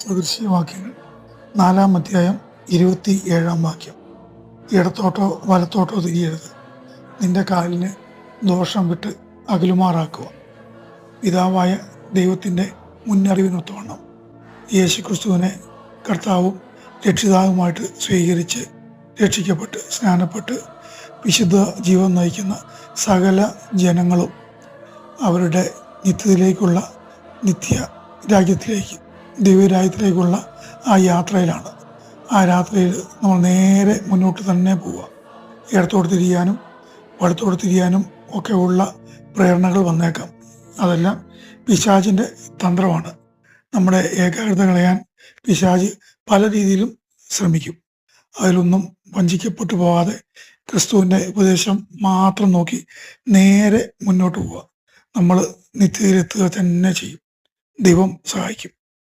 സദൃശ്യവാക്യങ്ങൾ നാലാം അധ്യായം ഇരുപത്തി ഏഴാം വാക്യം. ഇടത്തോട്ടോ വലത്തോട്ടോ തിരിയരുത്. നിന്റെ കാലിന് ദോഷം വിട്ട് അകലുമാറാക്കുക. പിതാവായ ദൈവത്തിന്റെ മുന്നറിവിനൊത്തവണ്ണം. യേശുക്രിസ്തുവിനെ കർത്താവും രക്ഷിതാവുമായിട്ട് സ്വീകരിച്ച് രക്ഷിക്കപ്പെട്ട് സ്നാനപ്പെട്ട് വിശുദ്ധ ജീവൻ നയിക്കുന്ന സകല ജനങ്ങളും അവരുടെ നിത്യത്തിലേക്കുള്ള നിത്യ രാജ്യത്തിലേക്ക് ദിവ്യരാജ്യത്തിലേക്കുള്ള ആ യാത്രയിലാണ്. ആ രാത്രിയിൽ നമ്മൾ നേരെ മുന്നോട്ട് തന്നെ പോവുക. ഇടത്തോട്ട് തിരിയാനും വലത്തോട്ട് തിരിയാനും ഒക്കെ ഉള്ള പ്രേരണകൾ വന്നേക്കാം. അതെല്ലാം പിശാചിന്റെ തന്ത്രമാണ്. നമ്മുടെ ഏകാഗ്രത കളയാൻ പിശാജ് പല രീതിയിലും ശ്രമിക്കും. അതിലൊന്നും വഞ്ചിക്കപ്പെട്ടു പോകാതെ ക്രിസ്തുവിന്റെ ഉപദേശം മാത്രം നോക്കി നേരെ മുന്നോട്ട് പോവുക. നമ്മൾ നിത്യയിലെത്തുക തന്നെ ചെയ്യും. ദൈവം സഹായിക്കും.